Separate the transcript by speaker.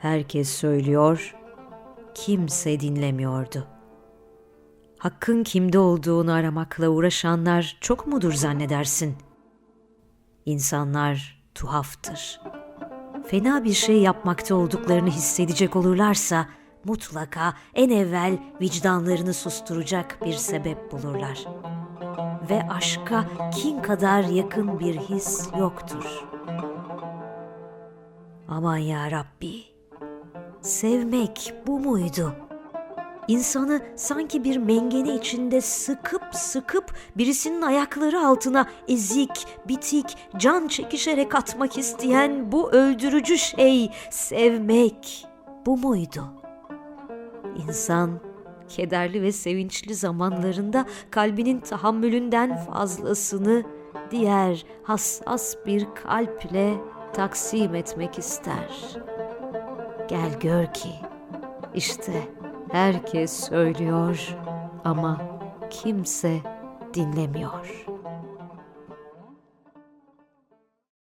Speaker 1: Herkes söylüyor, kimse dinlemiyordu. Hakkın kimde olduğunu aramakla uğraşanlar çok mudur zannedersin? İnsanlar tuhaftır. Fena bir şey yapmakta olduklarını hissedecek olurlarsa mutlaka en evvel vicdanlarını susturacak bir sebep bulurlar. Ve aşka kin kadar yakın bir his yoktur. Aman ya Rabbi, sevmek bu muydu? İnsanı sanki bir mengene içinde sıkıp sıkıp birisinin ayakları altına ezik, bitik, can çekişerek atmak isteyen bu öldürücü şey sevmek bu muydu? İnsan kederli ve sevinçli zamanlarında kalbinin tahammülünden fazlasını diğer hassas bir kalple taksim etmek ister. Gel gör ki işte herkes söylüyor ama kimse dinlemiyor.''